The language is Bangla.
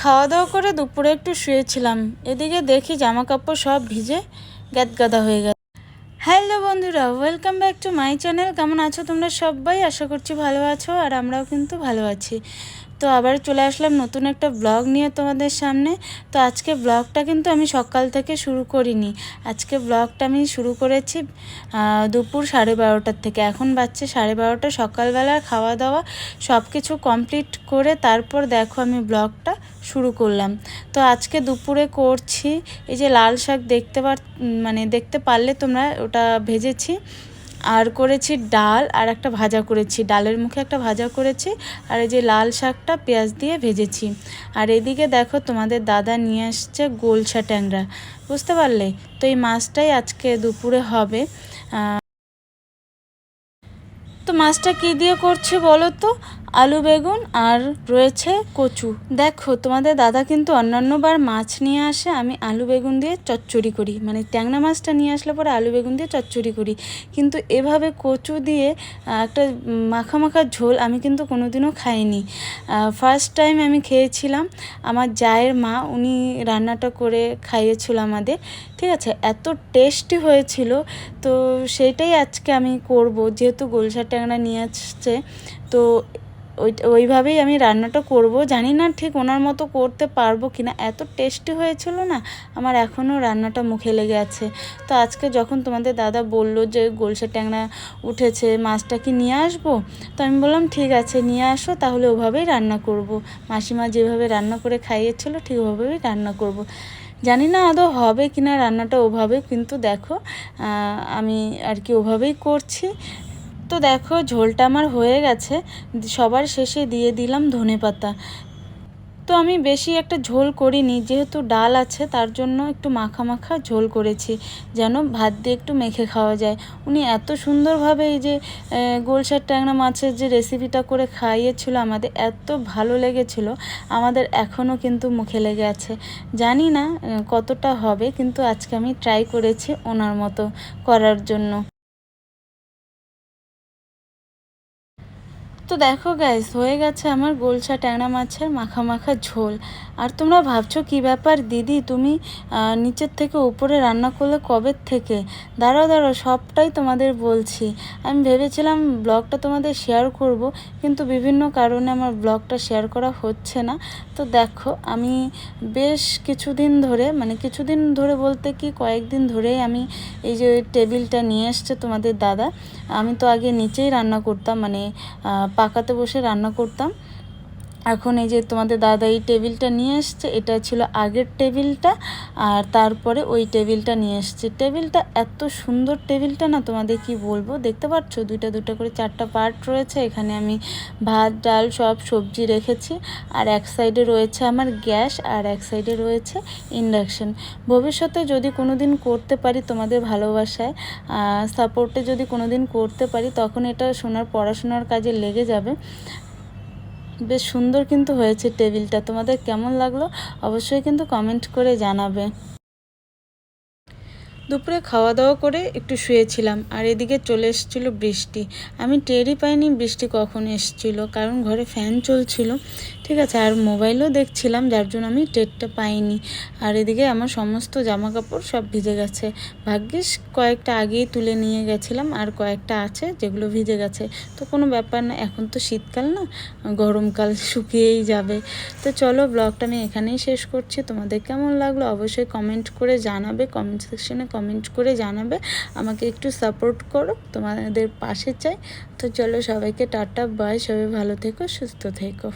খাওয়া দাওয়া করে দুপুরে একটু শুয়েছিলাম। এদিকে দেখি জামা কাপড় সব ভিজে গ্যাদগাদা হয়ে গেছে হ্যালো বন্ধুরা, welcome back to my channel. কেমন আছো তোমরা সবাই? আশা করছি ভালো আছো আর আমরাও কিন্তু ভালো আছি। তো আবার চলে আসলাম নতুন একটা ব্লগ নিয়ে তোমাদের সামনে। তো আজকে ব্লগটা কিন্তু আমি সকাল থেকে শুরু করিনি। আজকে ব্লগটা আমি শুরু করেছি দুপুর সাড়ে বারোটার থেকে। এখন বাচ্চা সাড়ে বারোটা, সকালবেলা খাওয়া দাওয়া সব কিছু কমপ্লিট করে তারপর দেখো আমি ব্লগটা শুরু করলাম। তো আজকে দুপুরে করছি, এই যে লাল শাক দেখতে পার মানে দেখতে পারলে তোমরা ওটা ভেজেছি। আর করেছি ডাল আর একটা ভাজা করেছি। ডালের মুখে একটা ভাজা করেছি আর এই যে লাল শাকটা পেঁয়াজ দিয়ে ভেজেছি। আর এদিকে দেখো তোমাদের দাদা নিয়ে আসছে গোলছা ট্যাংরা। বুঝতে পারলে? তো এই মাছটাই আজকে দুপুরে হবে। তো মাছটা কী দিয়ে করছে বলো তো? আলু বেগুন আর রয়েছে কচু। দেখো, তোমাদের দাদা কিন্তু অন্যান্য বার মাছ নিয়ে আসে, আমি আলু বেগুন দিয়ে চচ্চড়ি করি। মানে ট্যাংরা মাছটা নিয়ে আসলে পরে আলু বেগুন দিয়ে চচ্চড়ি করি। কিন্তু এভাবে কচু দিয়ে একটা মাখা মাখা ঝোল আমি কিন্তু কোনোদিনও খাইনি। ফার্স্ট টাইম আমি খেয়েছিলাম, আমার জায়ের মা, উনি রান্নাটা করে খাইয়েছিল আমাদের। ঠিক আছে, এত টেস্টি হয়েছিল, তো সেইটাই আজকে আমি করব। যেহেতু গোলসা ট্যাংরা নিয়ে আসছে, তো ওই, ওইভাবেই আমি রান্নাটা করব। জানি না ঠিক ওনার মতো করতে পারব কি না এত টেস্টি হয়েছিল না, আমার এখনও রান্নাটা মুখে লেগে আছে। তো আজকে যখন তোমাদের দাদা বলল যে গোলসা ট্যাংরা উঠেছে, মাছটা কি নিয়ে আসব? তো আমি বললাম, ঠিক আছে, নিয়ে আসো, তাহলে ওভাবেই রান্না করব। মাসিমা যেভাবে রান্না করে খাইয়েছিল, ঠিক ওভাবেই রান্না করব। জানি না আদৌ হবে কি না রান্নাটা ওভাবে, কিন্তু দেখো আমি আর কি ওভাবেই করছি। তো দেখো, ঝোলটা আমার হয়ে গেছে। সবার শেষে দিয়ে দিলাম ধনে পাতা। তো আমি বেশি একটা ঝোল করিনি, যেহেতু ডাল আছে, তার জন্য একটু মাখা মাখা ঝোল করেছি, যেন ভাত দিয়ে একটু মেখে খাওয়া যায়। উনি এত সুন্দরভাবে এই যে গোলসার ট্যাংরা মাছের যে রেসিপিটা করে খাইয়েছিল, আমাদের এত ভালো লেগেছিল, আমাদের এখনও কিন্তু মুখে লেগে আছে। জানি না কতটা হবে, কিন্তু আজকে আমি ট্রাই করেছি ওনার মতো করার জন্য। তো দেখো গ্যাস হয়ে গেছে আমার গোলসা ট্যাংরা মাছের মাখা মাখা ঝোল। আর তোমরা ভাবছ কি ব্যাপার? দিদি, তুমি নিচের থেকে উপরে রান্না করলে কবে থেকে? দাঁড়াও দাঁড়াও, সবটাই তোমাদের বলছি। আমি ভেবেছিলাম ব্লগটা তোমাদের শেয়ার করব, কিন্তু বিভিন্ন কারণে আমার ব্লগটা শেয়ার করা হচ্ছে না। তো দেখো, আমি বেশ কিছুদিন ধরে মানে কিছুদিন ধরে বলতে কি, কয়েকদিন ধরেই আমি এই যে টেবিলটা নিয়ে এসছে তোমাদের দাদা। আমি তো আগে নিচেই রান্না করতাম মানে পাকাতে বসে রান্না করতাম। এখন এই যে তোমাদের দাদা এই টেবিলটা নিয়ে এসছে, এটা ছিল আগের টেবিলটা, আর তারপরে ওই টেবিলটা নিয়ে এসছে। টেবিলটা এত সুন্দর টেবিলটা না, তোমাদের কি বলব? দেখতে পাচ্ছ? দুইটা দুটো করে চারটা পার্ট রয়েছে। এখানে আমি ভাত, ডাল, সব সবজি রেখেছি, আর এক সাইডে রয়েছে আমার গ্যাস, আর এক সাইডে রয়েছে ইন্ডাকশান। ভবিষ্যতে যদি কোনো দিন করতে পারি তোমাদের ভালোবাসায় সাপোর্টে যদি কোনো দিন করতে পারি, তখন এটা সোনার পড়াশোনার কাজে লেগে যাবে। বেশ সুন্দর কিন্তু হয়েছে টেবিলটা। তোমাদের কেমন লাগল? অবশ্যই কিন্তু কমেন্ট করে জানাবে। দুপুরে খাওয়া দাওয়া করে একটু শুয়েছিলাম, আর এদিকে চলে এসেছিল বৃষ্টি। আমি টেরই পাইনি বৃষ্টি কখন এসেছিল, কারণ ঘরে ফ্যান চলছিল, ঠিক আছে, আর মোবাইলও দেখছিলাম, যার জন্য আমি টেরটা পাইনি। আর এদিকে আমার সমস্ত জামা কাপড় সব ভিজে গেছে। ভাগ্যিস কয়েকটা আগেই তুলে নিয়ে গেছিলাম, আর কয়েকটা আছে যেগুলো ভিজে গেছে। তো কোনো ব্যাপার না, এখন তো শীতকাল না, গরমকাল শুকিয়েই যাবে। তো চলো, ব্লগটা আমি এখানেই শেষ করছি। তোমাদের কেমন লাগল অবশ্যই কমেন্ট করে জানাবে, কমেন্ট সেকশনে কমেন্ট করে জানাবে। আমাকে একটু সাপোর্ট করো, তোমাদের পাশে চাই। তো চলো সবাইকে টাটা, বাই। সবাই ভালো থেকো, সুস্থ থেকো।